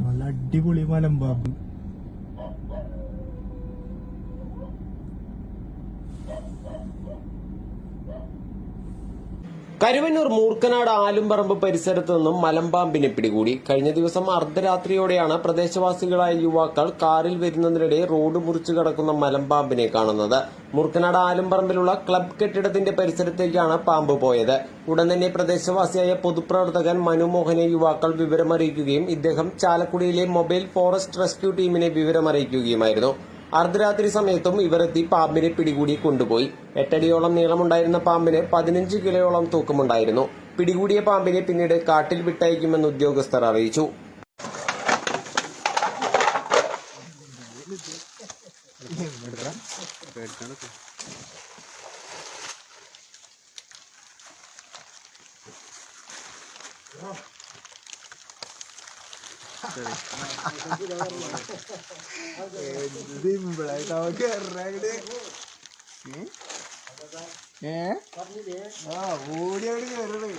നല്ല അടിപൊളി മലമ്പാമ്പ്. കരുവന്നൂർ മൂർക്കനാട് ആലുംപറമ്പ് പരിസരത്തു നിന്നും മലമ്പാമ്പിനെ പിടികൂടി. കഴിഞ്ഞ ദിവസം അർദ്ധരാത്രിയോടെയാണ് പ്രദേശവാസികളായ യുവാക്കൾ കാറിൽ വരുന്നതിനിടെ റോഡ് മുറിച്ചു കടക്കുന്ന മലമ്പാമ്പിനെ കാണുന്നത്. മൂർക്കനാട് ആലുംപറമ്പിലുള്ള ക്ലബ് കെട്ടിടത്തിന്റെ പരിസരത്തേക്കാണ് പാമ്പ് പോയത്. ഉടൻ തന്നെ പ്രദേശവാസിയായ പൊതുപ്രവർത്തകൻ മനുമോഹനെ യുവാക്കൾ വിവരമറിയിക്കുകയും ഇദ്ദേഹം ചാലക്കുടിയിലെ മൊബൈൽ ഫോറസ്റ്റ് റെസ്ക്യൂ ടീമിനെ വിവരമറിയിക്കുകയുമായിരുന്നു. അർദ്ധരാത്രി സമയത്തും ഇവരെത്തി പാമ്പിനെ പിടികൂടി കൊണ്ടുപോയി. എട്ടടിയോളം നീളമുണ്ടായിരുന്ന പാമ്പിന് പതിനഞ്ച് കിലോയോളം തൂക്കമുണ്ടായിരുന്നു. പിടികൂടിയ പാമ്പിനെ പിന്നീട് കാട്ടിൽ വിട്ടയക്കുമെന്ന് ഉദ്യോഗസ്ഥർ അറിയിച്ചു. സിമ്പിളായിട്ട് അവർക്ക് ഏ? ആ ഓടി അവിടെ കയറണേ